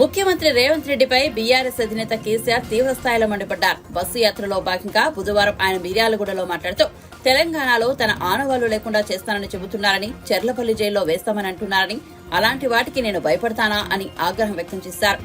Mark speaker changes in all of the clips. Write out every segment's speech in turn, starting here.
Speaker 1: ముఖ్యమంత్రి రేవంత్ రెడ్డిపై బీఆర్ఎస్ అధినేత కేసీఆర్ తీవ్ర స్థాయిలో మండిపడ్డారు. బస్సు యాత్రలో భాగంగా బుధవారం ఆయన మిర్యాలగూడలో మాట్లాడుతూ తెలంగాణలో తన ఆనవాళ్ళు లేకుండా చేస్తానని చెబుతున్నారని చెర్లపల్లి జైల్లో వేస్తామని అంటున్నారని అలాంటి వాటికి నేను భయపడతానా అని ఆగ్రహం వ్యక్తం చేశారు.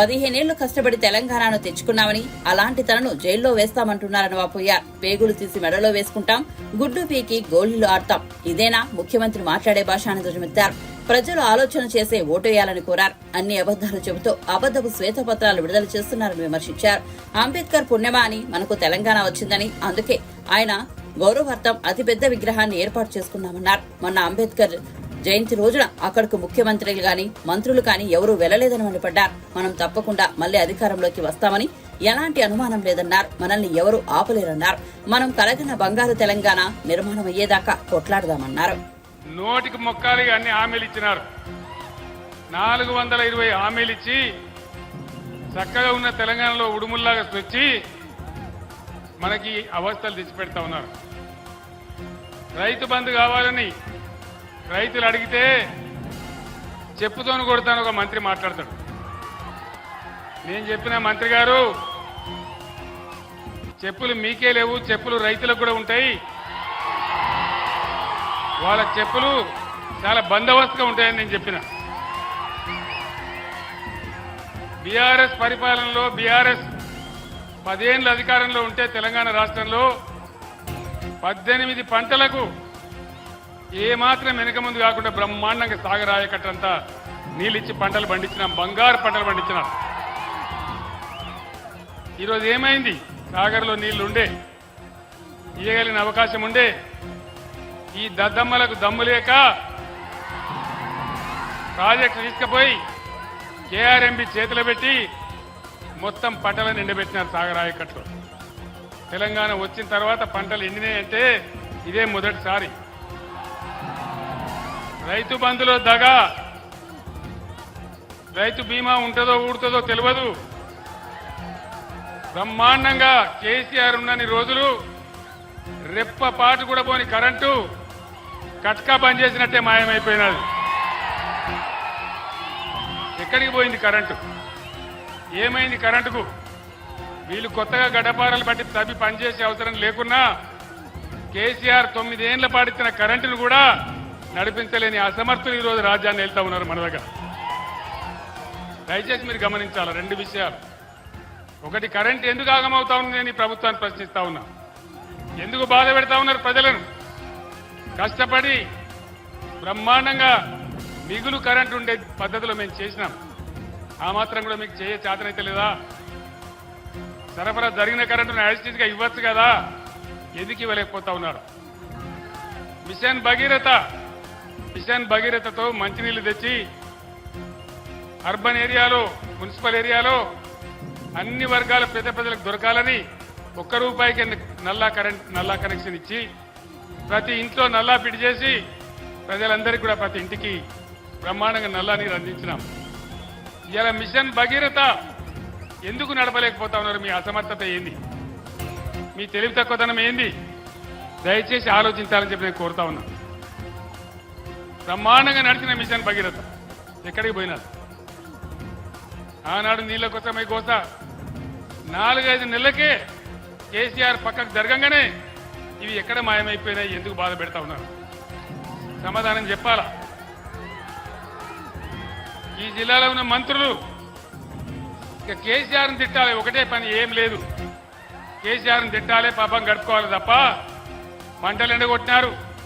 Speaker 1: పదిహేనేళ్ళు కష్టపడి తెలంగాణను తెచ్చుకున్నామని అలాంటి తనను జైల్లో వేస్తామంటున్నారని వాపోయారు. పేగులు తీసి మెడలో వేసుకుంటాం గుడ్డు పీకి గోళీలు ఆడతాం. ఇదేనా ముఖ్యమంత్రి మాట్లాడే భాష అని ధ్వజమెత్తారు. ప్రజలు ఆలోచన చేసే ఓటేయాలని కోరారు. అన్ని అబద్దాలు చెబుతూ అబద్దపు శ్వేతపత్రాలు విడుదల చేస్తున్నారని విమర్శించారు. అంబేద్కర్ పుణ్యమా అని మనకు తెలంగాణ వచ్చిందని అందుకే ఆయన గౌరవార్థం అతిపెద్ద విగ్రహాన్ని ఏర్పాటు చేసుకున్నామన్నారు. మొన్న అంబేద్కర్ జయంతి రోజున అక్కడకు ముఖ్యమంత్రులు గాని మంత్రులు కాని ఎవరూ వెళ్ళలేదని మండిపడ్డారు. మనం తప్పకుండా మళ్ళీ అధికారంలోకి వస్తామని ఎలాంటి అనుమానం లేదన్నారు. మనల్ని ఎవరూ ఆపలేరన్నారు. మనం కలగిన బంగారు తెలంగాణ నిర్మాణం అయ్యేదాకా కొట్లాడదామన్నారు.
Speaker 2: నోటికి మొక్కాలి అన్ని హామీలు ఇచ్చినారు. నాలుగు వందల ఇరవై హామీలు ఇచ్చి చక్కగా ఉన్న తెలంగాణలో ఉడుముల్లాగా తెచ్చి మనకి అవస్థలు తెచ్చిపెడతా ఉన్నారు. రైతు బంధు కావాలని రైతులు అడిగితే చెప్పుతోను కొడతాను ఒక మంత్రి మాట్లాడతాడు. నేను చెప్పిన మంత్రి గారు చెప్పులు మీకే లేవు చెప్పులు రైతులకు కూడా ఉంటాయి. వాళ్ళ చెప్పులు చాలా బందోబస్తుగా ఉంటాయని నేను చెప్పిన. బీఆర్ఎస్ పరిపాలనలో బీఆర్ఎస్ పదేళ్ళు అధికారంలో ఉంటే తెలంగాణ రాష్ట్రంలో పద్దెనిమిది పంటలకు ఏమాత్రం వెనక ముందు కాకుండా బ్రహ్మాండంగా సాగరాయకట్టంతా నీళ్ళిచ్చి పంటలు పండించినాం బంగారు పంటలు పండించినాం. ఈరోజు ఏమైంది? సాగర్లో నీళ్ళుండే ఇయ్యగలిగిన అవకాశం ఉండే ఈ దద్దమ్మలకు దమ్ము లేక ప్రాజెక్టు తీసుకుపోయి కేఆర్ఎంబి చేతిలో పెట్టి మొత్తం పంటలను ఎండబెట్టినారు సాగరాయకట్లు తెలంగాణ వచ్చిన తర్వాత పంటలు ఎండినాయంటే ఇదే మొదటిసారి. రైతు బంధులో దగ రైతు బీమా ఉంటుందో ఊడుతుందో తెలియదు బ్రహ్మాండంగా కేసీఆర్ ఉన్నన్ని రోజులు రెప్ప పాటు కూడా పోని కరెంటు కట్కా బంద్ చేసినట్టే మాయమైపోయినది. ఎక్కడికి పోయింది కరెంటు? ఏమైంది కరెంటుకు? వీళ్ళు కొత్తగా గడపారలు బట్టి తవ్వి పనిచేసే అవసరం లేకున్నా కేసీఆర్ తొమ్మిదేళ్ళ పాడిచ్చిన కరెంటును కూడా నడిపించలేని అసమర్థులు ఈరోజు రాజ్యాన్ని వెళ్తా ఉన్నారు మన దగ్గర. దయచేసి మీరు గమనించాలి రెండు విషయాలు. ఒకటి కరెంట్ ఎందుకు ఆగమవుతా ఉంది నేను ఈ ప్రభుత్వాన్ని ప్రశ్నిస్తా ఉన్నా. ఎందుకు బాధ పెడతా ఉన్నారు ప్రజలను? కష్టపడి బ్రహ్మాండంగా మిగులు కరెంట్ ఉండే పద్ధతిలో మేము చేసినాం. ఆ మాత్రం కూడా మీకు చేయ చేతనైతే లేదా? సరఫరా జరిగిన కరెంటును యాజిటీజ్గా ఇవ్వచ్చు కదా? ఎందుకు ఇవ్వలేకపోతా ఉన్నారు? మిషన్ భగీరథ మిషన్ భగీరథతో మంచినీళ్ళు తెచ్చి అర్బన్ ఏరియాలో మున్సిపల్ ఏరియాలో అన్ని వర్గాల పేద ప్రజలకు దొరకాలని ఒక్క రూపాయికి నల్లా కరెంట్ నల్లా కనెక్షన్ ఇచ్చి ప్రతి ఇంట్లో నల్లా పిడి చేసి ప్రజలందరికీ కూడా ప్రతి ఇంటికి బ్రహ్మాండంగా నల్లా నీరు అందించినాం. ఇలా మిషన్ భగీరథ ఎందుకు నడపలేకపోతా ఉన్నారు? మీ అసమర్థత ఏంది? మీ తెలివి తక్కువతనం ఏంది? దయచేసి ఆలోచించాలని చెప్పి నేను కోరుతా ఉన్నా. బ్రహ్మాండంగా నడిచిన మిషన్ భగీరథ. ఎక్కడికి పోయినారు? ఆనాడు నీళ్ళ కోసమై కోస నాలుగైదు నెలలకే కేసీఆర్ పక్కకు జరగంగానే ఇవి ఎక్కడ మాయమైపోయినాయి ఎందుకు బాధ పెడతా ఉన్నారు? సమాధానం చెప్పాలా? ఈ జిల్లాలో ఉన్న మంత్రులు ఇక కేసీఆర్ని తిట్టాలి ఒకటే పని ఏం లేదు. కేసీఆర్ని తిట్టాలి పాపం గడుపుకోవాలి తప్ప మంటలు ఎండగొట్టినారు.